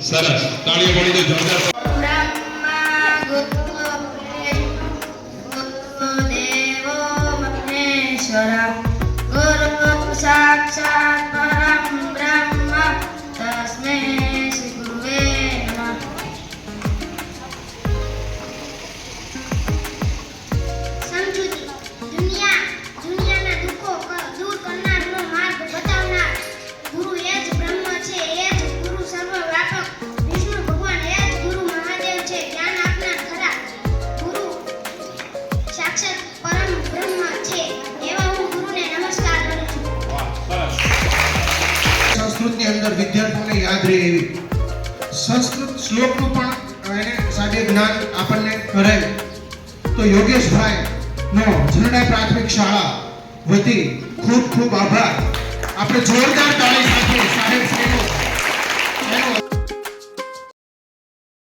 સરસ તાળીઓ પડી દે જોરદાર Shut up. ની અંદર વિદ્યાર્થીઓને યાદ રહે એવી. સંસ્કૃત શ્લોકનું પણ એને સાદે જ્ઞાન આપણને કરે તો યોગેશભાઈ નો ઝરણા પ્રાથમિક શાળા વતી ખૂબ ખૂબ આભાર. આપણે જોરદાર તાળી